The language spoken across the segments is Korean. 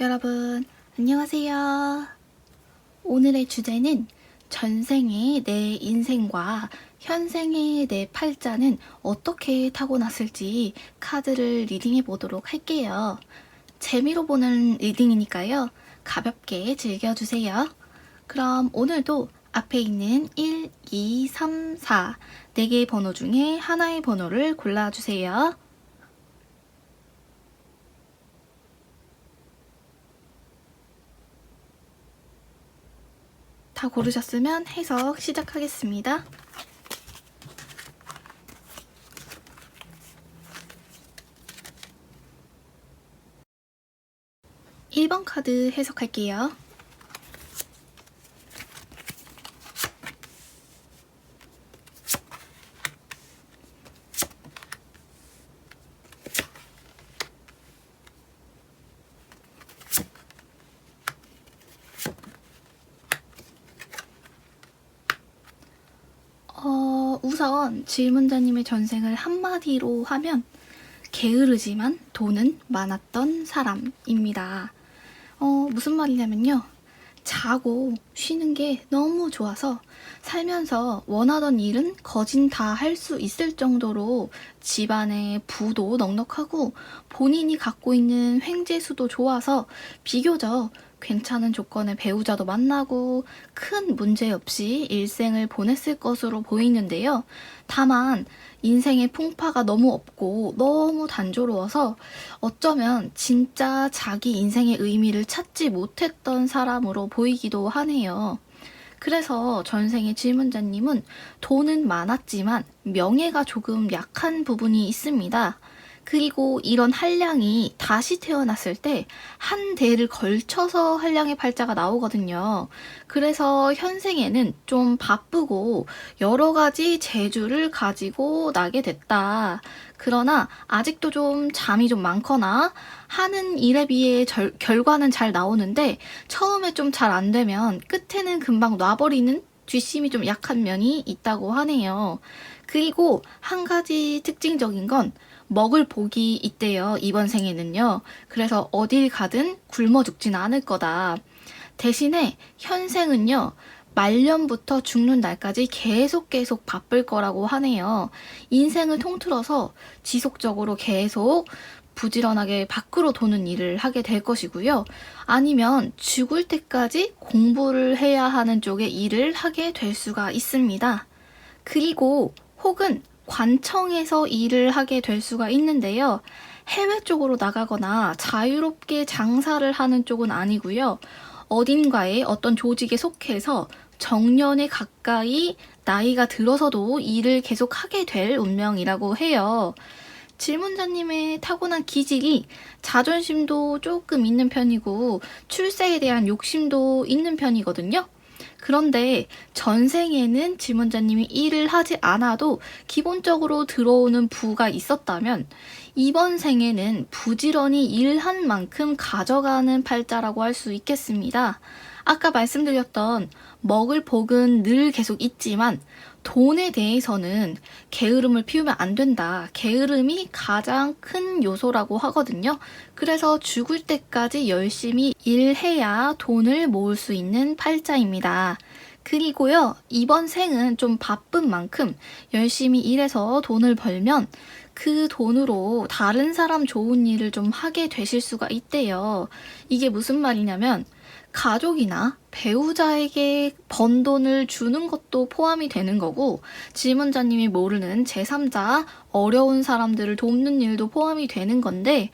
여러분, 안녕하세요. 오늘의 주제는 전생의 내 인생과 현생의 내 팔자는 어떻게 타고났을지 카드를 리딩해 보도록 할게요. 재미로 보는 리딩이니까요. 가볍게 즐겨주세요. 그럼 오늘도 앞에 있는 1, 2, 3, 4, 4개의 번호 중에 하나의 번호를 골라주세요. 다 고르셨으면 해석 시작하겠습니다. 1번 카드 해석할게요. 어, 우선 질문자님의 전생을 한마디로 하면 게으르지만 돈은 많았던 사람입니다. 어, 무슨 말이냐면요. 자고 쉬는 게 너무 좋아서 살면서 원하던 일은 거진 다 할 수 있을 정도로 집안의 부도 넉넉하고 본인이 갖고 있는 횡재수도 좋아서 비교적 괜찮은 조건의 배우자도 만나고 큰 문제 없이 일생을 보냈을 것으로 보이는데요. 다만 인생의 풍파가 너무 없고 너무 단조로워서 어쩌면 진짜 자기 인생의 의미를 찾지 못했던 사람으로 보이기도 하네요. 그래서 전생의 질문자님은 돈은 많았지만 명예가 조금 약한 부분이 있습니다. 그리고 이런 한량이 다시 태어났을 때 한 대를 걸쳐서 한량의 팔자가 나오거든요. 그래서 현생에는 좀 바쁘고 여러 가지 재주를 가지고 나게 됐다. 그러나 아직도 좀 잠이 좀 많거나 하는 일에 비해 절, 결과는 잘 나오는데 처음에 좀 잘 안 되면 끝에는 금방 놔버리는 뒷심이 좀 약한 면이 있다고 하네요. 그리고 한 가지 특징적인 건 먹을 복이 있대요. 이번 생에는요. 그래서 어딜 가든 굶어 죽진 않을 거다. 대신에 현생은요. 말년부터 죽는 날까지 계속 계속 바쁠 거라고 하네요. 인생을 통틀어서 지속적으로 계속 부지런하게 밖으로 도는 일을 하게 될 것이고요. 아니면 죽을 때까지 공부를 해야 하는 쪽의 일을 하게 될 수가 있습니다. 그리고 혹은 관청에서 일을 하게 될 수가 있는데요. 해외 쪽으로 나가거나 자유롭게 장사를 하는 쪽은 아니고요. 어딘가에 어떤 조직에 속해서 정년에 가까이 나이가 들어서도 일을 계속 하게 될 운명이라고 해요. 질문자님의 타고난 기질이 자존심도 조금 있는 편이고 출세에 대한 욕심도 있는 편이거든요. 그런데 전생에는 질문자님이 일을 하지 않아도 기본적으로 들어오는 부가 있었다면 이번 생에는 부지런히 일한 만큼 가져가는 팔자라고 할 수 있겠습니다. 아까 말씀드렸던 먹을 복은 늘 계속 있지만 돈에 대해서는 게으름을 피우면 안 된다. 게으름이 가장 큰 요소라고 하거든요. 그래서 죽을 때까지 열심히 일해야 돈을 모을 수 있는 팔자입니다. 그리고요, 이번 생은 좀 바쁜 만큼 열심히 일해서 돈을 벌면 그 돈으로 다른 사람 좋은 일을 좀 하게 되실 수가 있대요. 이게 무슨 말이냐면, 가족이나 배우자에게 번 돈을 주는 것도 포함이 되는 거고, 질문자님이 모르는 제3자, 어려운 사람들을 돕는 일도 포함이 되는 건데,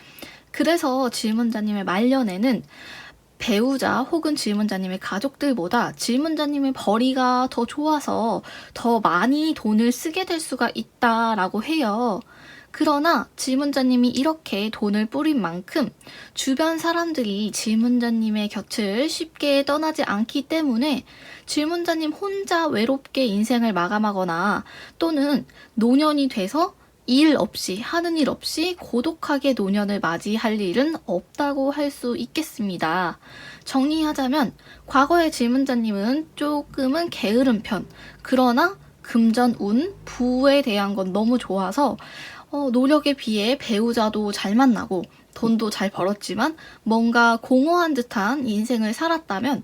그래서 질문자님의 말년에는 배우자 혹은 질문자님의 가족들보다 질문자님의 벌이가 더 좋아서 더 많이 돈을 쓰게 될 수가 있다라고 해요. 그러나 질문자님이 이렇게 돈을 뿌린 만큼 주변 사람들이 질문자님의 곁을 쉽게 떠나지 않기 때문에 질문자님 혼자 외롭게 인생을 마감하거나 또는 노년이 돼서 일 없이 하는 일 없이 고독하게 노년을 맞이할 일은 없다고 할 수 있겠습니다. 정리하자면 과거의 질문자님은 조금은 게으른 편 그러나 금전 운 부에 대한 건 너무 좋아서 어, 노력에 비해 배우자도 잘 만나고 돈도 잘 벌었지만 뭔가 공허한 듯한 인생을 살았다면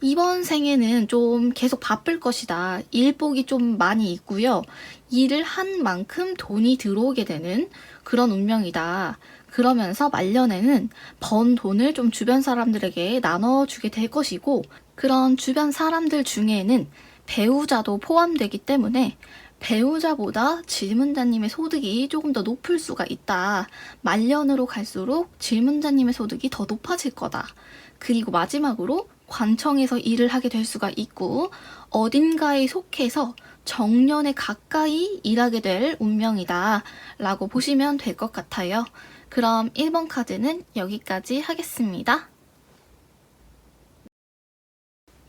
이번 생에는 좀 계속 바쁠 것이다. 일복이 좀 많이 있고요. 일을 한 만큼 돈이 들어오게 되는 그런 운명이다. 그러면서 말년에는 번 돈을 좀 주변 사람들에게 나눠주게 될 것이고 그런 주변 사람들 중에는 배우자도 포함되기 때문에 배우자보다 질문자님의 소득이 조금 더 높을 수가 있다. 말년으로 갈수록 질문자님의 소득이 더 높아질 거다. 그리고 마지막으로 관청에서 일을 하게 될 수가 있고 어딘가에 속해서 정년에 가까이 일하게 될 운명이다. 라고 보시면 될 것 같아요. 그럼 1번 카드는 여기까지 하겠습니다.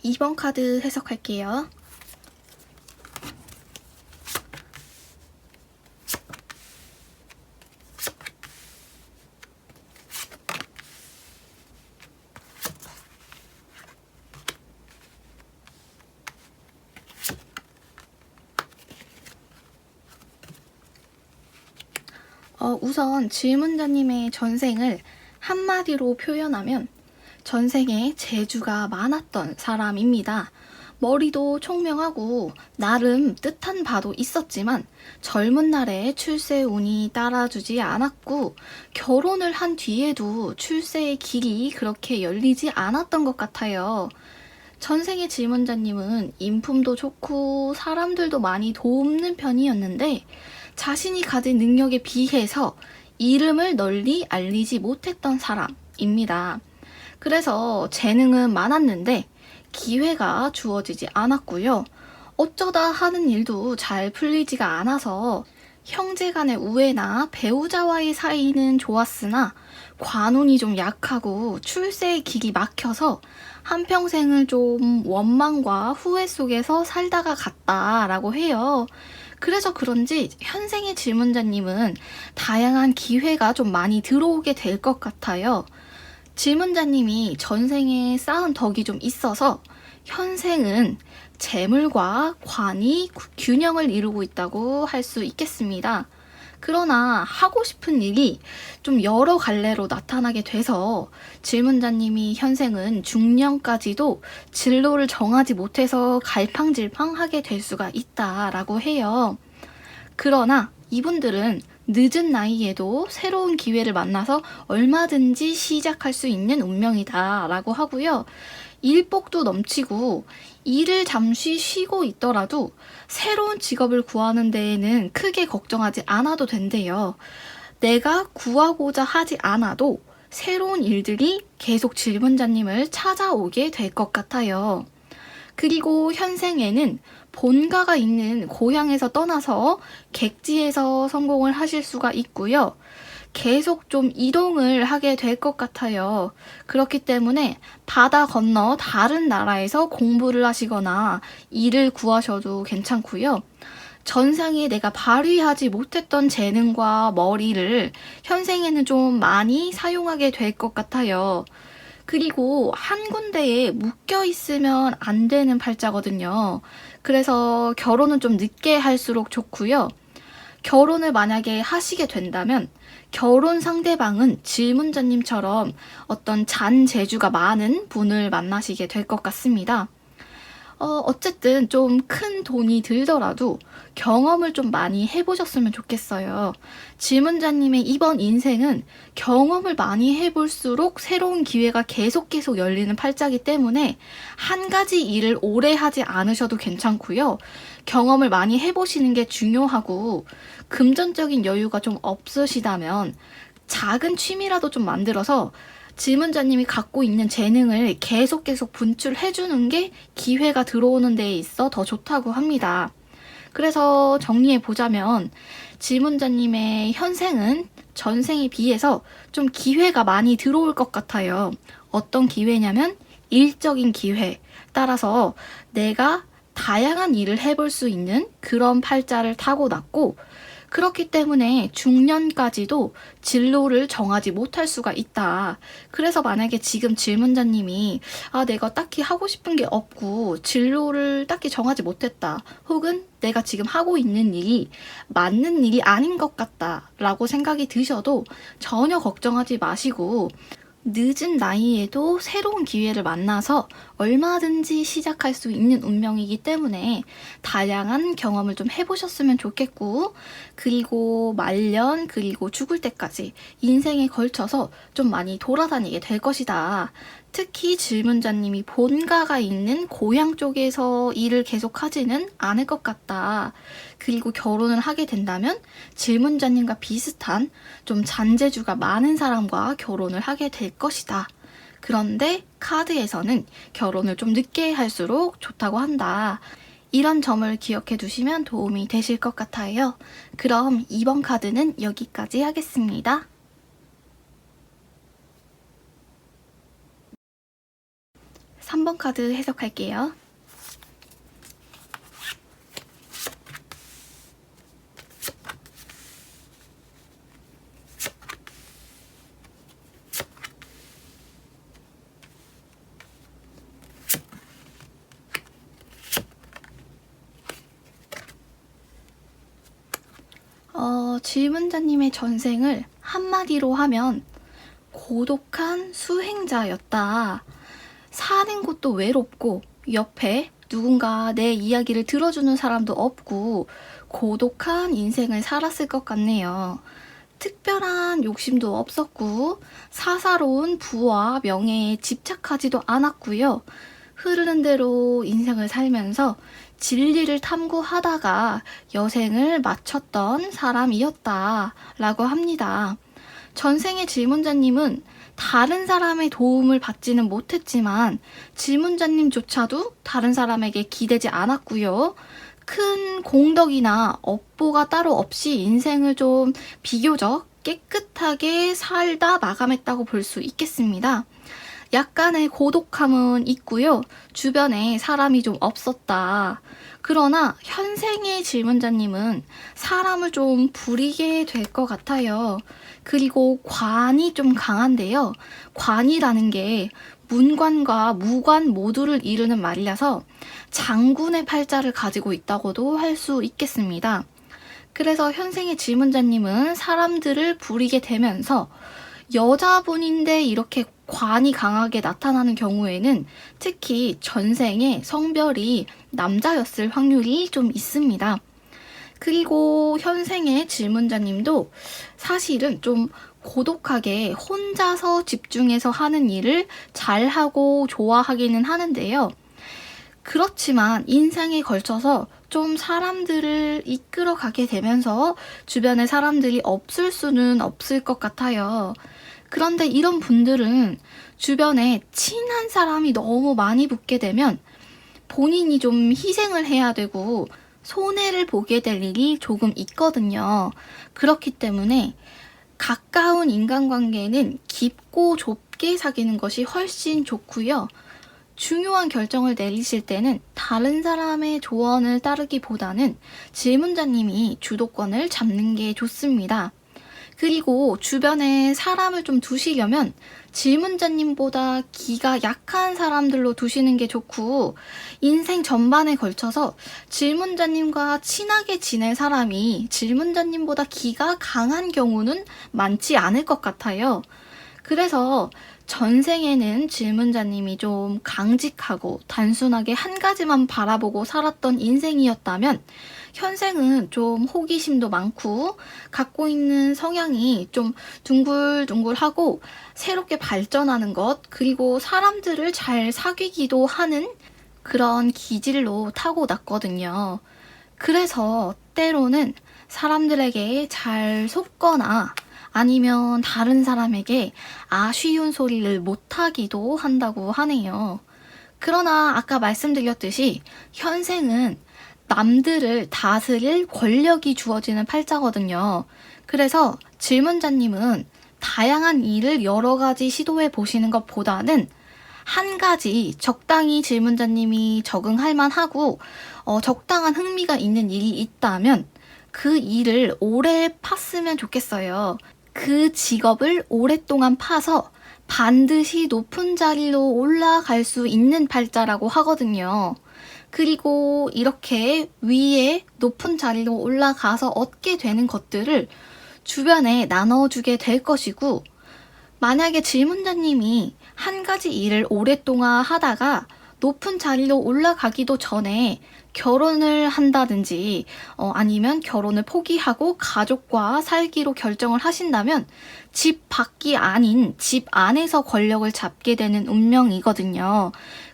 2번 카드 해석할게요. 어, 우선 질문자님의 전생을 한마디로 표현하면 전생에 재주가 많았던 사람입니다. 머리도 총명하고 나름 뜻한 바도 있었지만 젊은 날에 출세 운이 따라주지 않았고 결혼을 한 뒤에도 출세의 길이 그렇게 열리지 않았던 것 같아요. 전생의 질문자님은 인품도 좋고 사람들도 많이 돕는 편이었는데 자신이 가진 능력에 비해서 이름을 널리 알리지 못했던 사람입니다. 그래서 재능은 많았는데 기회가 주어지지 않았고요. 어쩌다 하는 일도 잘 풀리지가 않아서 형제 간의 우애나 배우자와의 사이는 좋았으나 관운이 좀 약하고 출세의 길이 막혀서 한평생을 좀 원망과 후회 속에서 살다가 갔다라고 해요. 그래서 그런지 현생의 질문자님은 다양한 기회가 좀 많이 들어오게 될 것 같아요. 질문자님이 전생에 쌓은 덕이 좀 있어서 현생은 재물과 관이 균형을 이루고 있다고 할 수 있겠습니다. 그러나 하고 싶은 일이 좀 여러 갈래로 나타나게 돼서 질문자님이 현생은 중년까지도 진로를 정하지 못해서 갈팡질팡 하게 될 수가 있다라고 해요. 그러나 이분들은 늦은 나이에도 새로운 기회를 만나서 얼마든지 시작할 수 있는 운명이다라고 하고요. 일복도 넘치고 일을 잠시 쉬고 있더라도 새로운 직업을 구하는 데에는 크게 걱정하지 않아도 된대요. 내가 구하고자 하지 않아도 새로운 일들이 계속 질문자님을 찾아오게 될 것 같아요. 그리고 현생에는 본가가 있는 고향에서 떠나서 객지에서 성공을 하실 수가 있고요. 계속 좀 이동을 하게 될 것 같아요. 그렇기 때문에 바다 건너 다른 나라에서 공부를 하시거나 일을 구하셔도 괜찮고요. 전상에 내가 발휘하지 못했던 재능과 머리를 현생에는 좀 많이 사용하게 될 것 같아요. 그리고 한 군데에 묶여 있으면 안 되는 팔자거든요. 그래서 결혼은 좀 늦게 할수록 좋고요. 결혼을 만약에 하시게 된다면 결혼 상대방은 질문자님처럼 어떤 잔 재주가 많은 분을 만나시게 될 것 같습니다. 어, 어쨌든 좀 큰 돈이 들더라도 경험을 좀 많이 해보셨으면 좋겠어요. 질문자님의 이번 인생은 경험을 많이 해볼수록 새로운 기회가 계속 계속 열리는 팔자기 때문에 한 가지 일을 오래 하지 않으셔도 괜찮고요. 경험을 많이 해보시는 게 중요하고 금전적인 여유가 좀 없으시다면 작은 취미라도 좀 만들어서 질문자님이 갖고 있는 재능을 계속 계속 분출해주는 게 기회가 들어오는 데에 있어 더 좋다고 합니다. 그래서 정리해 보자면 질문자님의 현생은 전생에 비해서 좀 기회가 많이 들어올 것 같아요. 어떤 기회냐면 일적인 기회. 따라서 내가 다양한 일을 해볼 수 있는 그런 팔자를 타고났고 그렇기 때문에 중년까지도 진로를 정하지 못할 수가 있다. 그래서 만약에 지금 질문자님이 아, 내가 딱히 하고 싶은 게 없고 진로를 딱히 정하지 못했다. 혹은 내가 지금 하고 있는 일이 맞는 일이 아닌 것 같다. 라고 생각이 드셔도 전혀 걱정하지 마시고 늦은 나이에도 새로운 기회를 만나서 얼마든지 시작할 수 있는 운명이기 때문에 다양한 경험을 좀 해보셨으면 좋겠고, 그리고 말년, 그리고 죽을 때까지 인생에 걸쳐서 좀 많이 돌아다니게 될 것이다. 특히 질문자님이 본가가 있는 고향 쪽에서 일을 계속 하지는 않을 것 같다. 그리고 결혼을 하게 된다면 질문자님과 비슷한 좀 잔재주가 많은 사람과 결혼을 하게 될 것이다. 그런데 카드에서는 결혼을 좀 늦게 할수록 좋다고 한다. 이런 점을 기억해 두시면 도움이 되실 것 같아요. 그럼 이번 카드는 여기까지 하겠습니다. 3번 카드 해석할게요. 어, 질문자님의 전생을 한마디로 하면 고독한 수행자였다. 사는 곳도 외롭고 옆에 누군가 내 이야기를 들어주는 사람도 없고 고독한 인생을 살았을 것 같네요. 특별한 욕심도 없었고 사사로운 부와 명예에 집착하지도 않았고요. 흐르는 대로 인생을 살면서 진리를 탐구하다가 여생을 마쳤던 사람이었다라고 합니다. 전생의 질문자님은 다른 사람의 도움을 받지는 못했지만 질문자님조차도 다른 사람에게 기대지 않았고요. 큰 공덕이나 업보가 따로 없이 인생을 좀 비교적 깨끗하게 살다 마감했다고 볼 수 있겠습니다. 약간의 고독함은 있고요. 주변에 사람이 좀 없었다. 그러나 현생의 질문자님은 사람을 좀 부리게 될 것 같아요. 그리고 관이 좀 강한데요. 관이라는 게 문관과 무관 모두를 이루는 말이라서 장군의 팔자를 가지고 있다고도 할 수 있겠습니다. 그래서 현생의 질문자님은 사람들을 부리게 되면서 여자분인데 이렇게 관이 강하게 나타나는 경우에는 특히 전생에 성별이 남자였을 확률이 좀 있습니다. 그리고 현생의 질문자님도 사실은 좀 고독하게 혼자서 집중해서 하는 일을 잘하고 좋아하기는 하는데요. 그렇지만 인생에 걸쳐서 좀 사람들을 이끌어 가게 되면서 주변에 사람들이 없을 수는 없을 것 같아요. 그런데 이런 분들은 주변에 친한 사람이 너무 많이 붙게 되면 본인이 좀 희생을 해야 되고 손해를 보게 될 일이 조금 있거든요. 그렇기 때문에 가까운 인간관계는 깊고 좁게 사귀는 것이 훨씬 좋고요. 중요한 결정을 내리실 때는 다른 사람의 조언을 따르기보다는 질문자님이 주도권을 잡는 게 좋습니다. 그리고 주변에 사람을 좀 두시려면 질문자님보다 기가 약한 사람들로 두시는 게 좋고 인생 전반에 걸쳐서 질문자님과 친하게 지낼 사람이 질문자님보다 기가 강한 경우는 많지 않을 것 같아요. 그래서 전생에는 질문자님이 좀 강직하고 단순하게 한 가지만 바라보고 살았던 인생이었다면 현생은 좀 호기심도 많고 갖고 있는 성향이 좀 둥글둥글하고 새롭게 발전하는 것 그리고 사람들을 잘 사귀기도 하는 그런 기질로 타고났거든요. 그래서 때로는 사람들에게 잘 속거나 아니면 다른 사람에게 아쉬운 소리를 못하기도 한다고 하네요. 그러나 아까 말씀드렸듯이 현생은 남들을 다스릴 권력이 주어지는 팔자거든요. 그래서 질문자님은 다양한 일을 여러 가지 시도해 보시는 것보다는 한 가지 적당히 질문자님이 적응할 만하고 어, 적당한 흥미가 있는 일이 있다면 그 일을 오래 팠으면 좋겠어요. 그 직업을 오랫동안 파서 반드시 높은 자리로 올라갈 수 있는 팔자라고 하거든요. 그리고 이렇게 위에 높은 자리로 올라가서 얻게 되는 것들을 주변에 나눠주게 될 것이고, 만약에 질문자님이 한 가지 일을 오랫동안 하다가 높은 자리로 올라가기도 전에 결혼을 한다든지 어, 아니면 결혼을 포기하고 가족과 살기로 결정을 하신다면 집 밖이 아닌 집 안에서 권력을 잡게 되는 운명이거든요.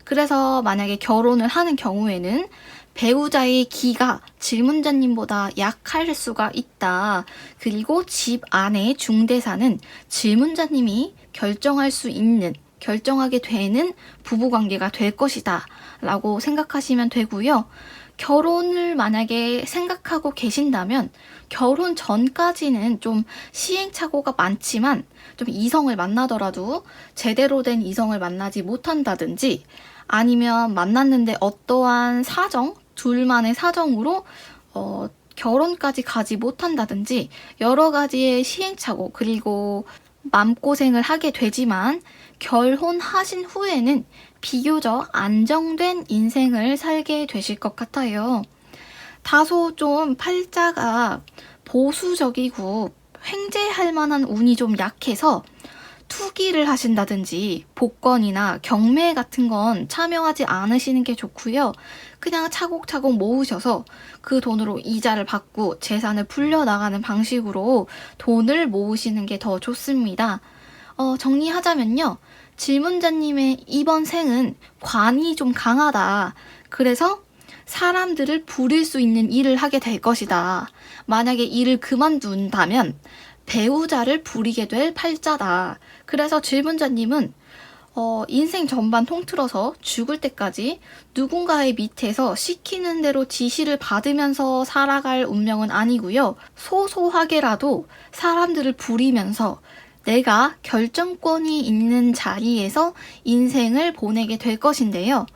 그래서 만약에 결혼을 하는 경우에는 배우자의 기가 질문자님보다 약할 수가 있다. 그리고 집 안의 중대사는 질문자님이 결정할 수 있는 결정하게 되는 부부 관계가 될 것이다. 라고 생각하시면 되고요. 결혼을 만약에 생각하고 계신다면 결혼 전까지는 좀 시행착오가 많지만 좀 이성을 만나더라도 제대로 된 이성을 만나지 못한다든지 아니면 만났는데 어떠한 사정, 둘만의 사정으로 어, 결혼까지 가지 못한다든지 여러 가지의 시행착오 그리고 마음고생을 하게 되지만 결혼하신 후에는 비교적 안정된 인생을 살게 되실 것 같아요. 다소 좀 팔자가 보수적이고 횡재할 만한 운이 좀 약해서 투기를 하신다든지 복권이나 경매 같은 건 참여하지 않으시는 게 좋고요. 그냥 차곡차곡 모으셔서 그 돈으로 이자를 받고 재산을 불려나가는 방식으로 돈을 모으시는 게 더 좋습니다. 어, 정리하자면요. 질문자님의 이번 생은 관이 좀 강하다. 그래서 사람들을 부릴 수 있는 일을 하게 될 것이다. 만약에 일을 그만둔다면 배우자를 부리게 될 팔자다. 그래서 질문자님은 어, 인생 전반 통틀어서 죽을 때까지 누군가의 밑에서 시키는 대로 지시를 받으면서 살아갈 운명은 아니고요. 소소하게라도 사람들을 부리면서 내가 결정권이 있는 자리에서 인생을 보내게 될 것인데요.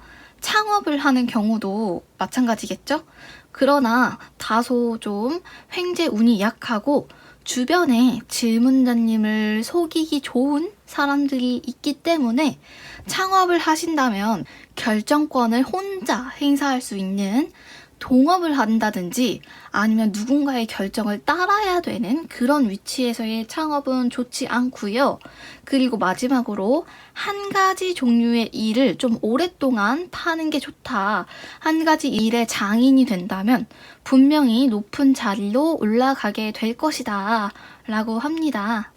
창업을 하는 경우도 마찬가지겠죠? 그러나 다소 좀 횡재 운이 약하고 주변에 질문자님을 속이기 좋은 사람들이 있기 때문에 창업을 하신다면 결정권을 혼자 행사할 수 있는 동업을 한다든지 아니면 누군가의 결정을 따라야 되는 그런 위치에서의 창업은 좋지 않고요. 그리고 마지막으로 한 가지 종류의 일을 좀 오랫동안 파는 게 좋다. 한 가지 일의 장인이 된다면 분명히 높은 자리로 올라가게 될 것이다. 라고 합니다.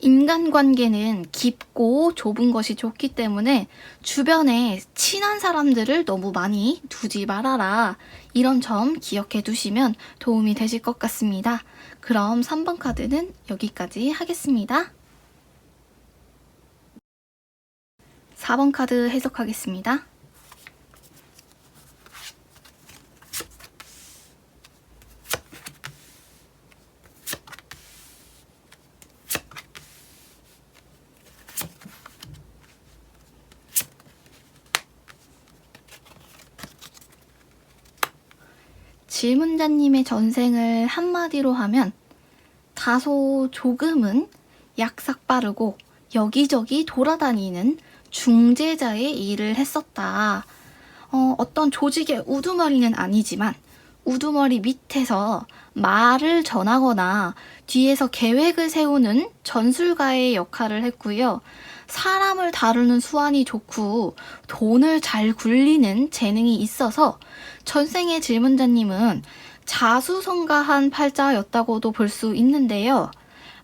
인간관계는 깊고 좁은 것이 좋기 때문에 주변에 친한 사람들을 너무 많이 두지 말아라. 이런 점 기억해 두시면 도움이 되실 것 같습니다. 그럼 3번 카드는 여기까지 하겠습니다. 4번 카드 해석하겠습니다. 질문자님의 전생을 한마디로 하면 다소 조금은 약삭 빠르고 여기저기 돌아다니는 중재자의 일을 했었다. 어, 어떤 조직의 우두머리는 아니지만 우두머리 밑에서 말을 전하거나 뒤에서 계획을 세우는 전술가의 역할을 했고요. 사람을 다루는 수완이 좋고 돈을 잘 굴리는 재능이 있어서 전생의 질문자님은 자수성가한 팔자였다고도 볼 수 있는데요.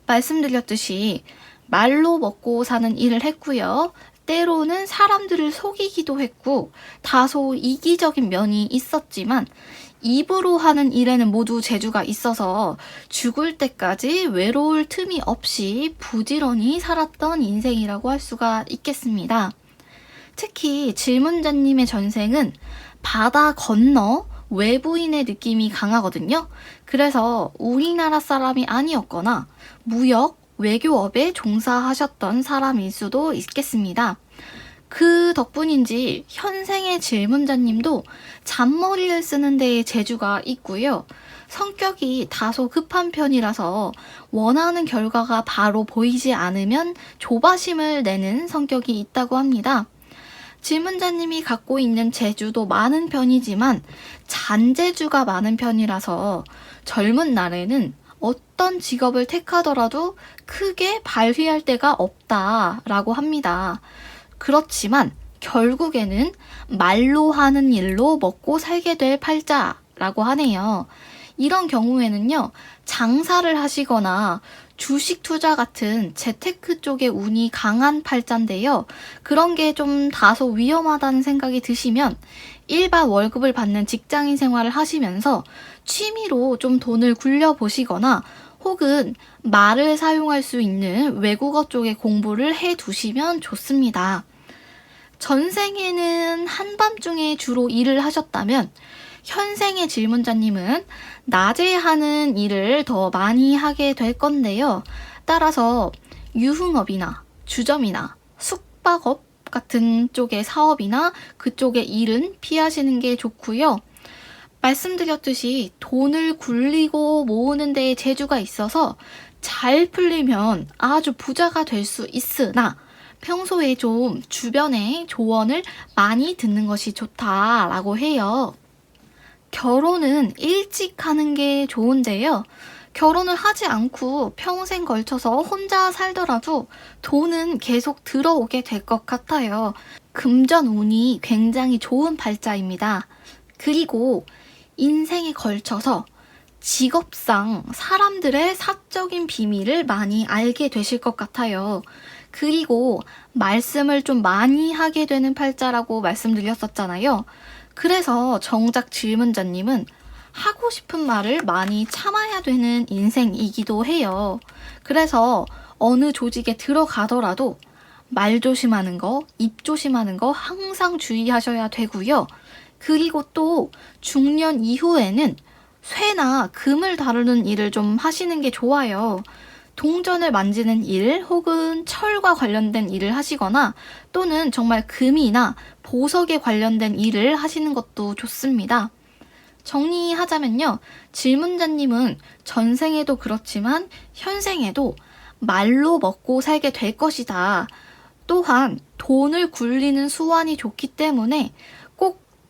말씀드렸듯이 말로 먹고 사는 일을 했고요. 때로는 사람들을 속이기도 했고 다소 이기적인 면이 있었지만 입으로 하는 일에는 모두 재주가 있어서 죽을 때까지 외로울 틈이 없이 부지런히 살았던 인생이라고 할 수가 있겠습니다. 특히 질문자님의 전생은 바다 건너 외부인의 느낌이 강하거든요. 그래서 우리나라 사람이 아니었거나 무역, 외교업에 종사하셨던 사람일 수도 있겠습니다. 그 덕분인지 현생의 질문자님도 잔머리를 쓰는 데에 재주가 있고요. 성격이 다소 급한 편이라서 원하는 결과가 바로 보이지 않으면 조바심을 내는 성격이 있다고 합니다. 질문자님이 갖고 있는 재주도 많은 편이지만 잔재주가 많은 편이라서 젊은 날에는 어떤 직업을 택하더라도 크게 발휘할 데가 없다라고 합니다. 그렇지만 결국에는 말로 하는 일로 먹고 살게 될 팔자라고 하네요. 이런 경우에는요, 장사를 하시거나 주식 투자 같은 재테크 쪽의 운이 강한 팔자인데요. 그런 게 좀 다소 위험하다는 생각이 드시면 일반 월급을 받는 직장인 생활을 하시면서 취미로 좀 돈을 굴려보시거나 혹은 말을 사용할 수 있는 외국어 쪽의 공부를 해 두시면 좋습니다. 전생에는 한밤중에 주로 일을 하셨다면 현생의 질문자님은 낮에 하는 일을 더 많이 하게 될 건데요. 따라서 유흥업이나 주점이나 숙박업 같은 쪽의 사업이나 그쪽의 일은 피하시는 게 좋고요. 말씀드렸듯이 돈을 굴리고 모으는 데에 재주가 있어서 잘 풀리면 아주 부자가 될 수 있으나 평소에 좀 주변에 조언을 많이 듣는 것이 좋다라고 해요. 결혼은 일찍 하는 게 좋은데요. 결혼을 하지 않고 평생 걸쳐서 혼자 살더라도 돈은 계속 들어오게 될 것 같아요. 금전 운이 굉장히 좋은 발자입니다. 그리고 인생에 걸쳐서 직업상 사람들의 사적인 비밀을 많이 알게 되실 것 같아요. 그리고 말씀을 좀 많이 하게 되는 팔자라고 말씀드렸었잖아요. 그래서 정작 질문자님은 하고 싶은 말을 많이 참아야 되는 인생이기도 해요. 그래서 어느 조직에 들어가더라도 말 조심하는 거, 입 조심하는 거 항상 주의하셔야 되고요. 그리고 또 중년 이후에는 쇠나 금을 다루는 일을 좀 하시는 게 좋아요. 동전을 만지는 일 혹은 철과 관련된 일을 하시거나 또는 정말 금이나 보석에 관련된 일을 하시는 것도 좋습니다. 정리하자면요. 질문자님은 전생에도 그렇지만 현생에도 말로 먹고 살게 될 것이다. 또한 돈을 굴리는 수완이 좋기 때문에 꼭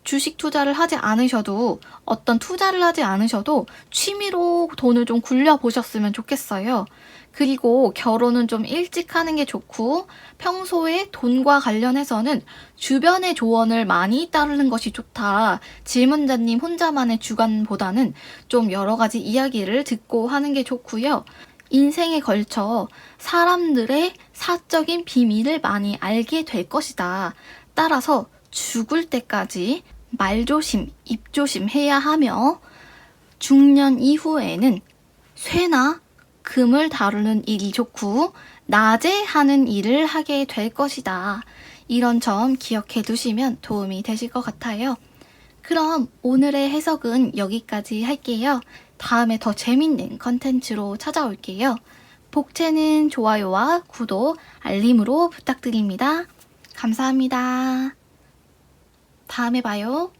주식 투자를 하지 않으셔도 어떤 투자를 하지 않으셔도 취미로 돈을 좀 굴려 보셨으면 좋겠어요. 그리고 결혼은 좀 일찍 하는 게 좋고 평소에 돈과 관련해서는 주변의 조언을 많이 따르는 것이 좋다. 질문자님 혼자만의 주관보다는 좀 여러 가지 이야기를 듣고 하는 게 좋고요. 인생에 걸쳐 사람들의 사적인 비밀을 많이 알게 될 것이다. 따라서 죽을 때까지 말조심, 입조심 해야 하며 중년 이후에는 쇠나 금을 다루는 일이 좋고 낮에 하는 일을 하게 될 것이다. 이런 점 기억해 두시면 도움이 되실 것 같아요. 그럼 오늘의 해석은 여기까지 할게요. 다음에 더 재밌는 컨텐츠로 찾아올게요. 복채는 좋아요와 구독, 알림으로 부탁드립니다. 감사합니다. 다음에 봐요.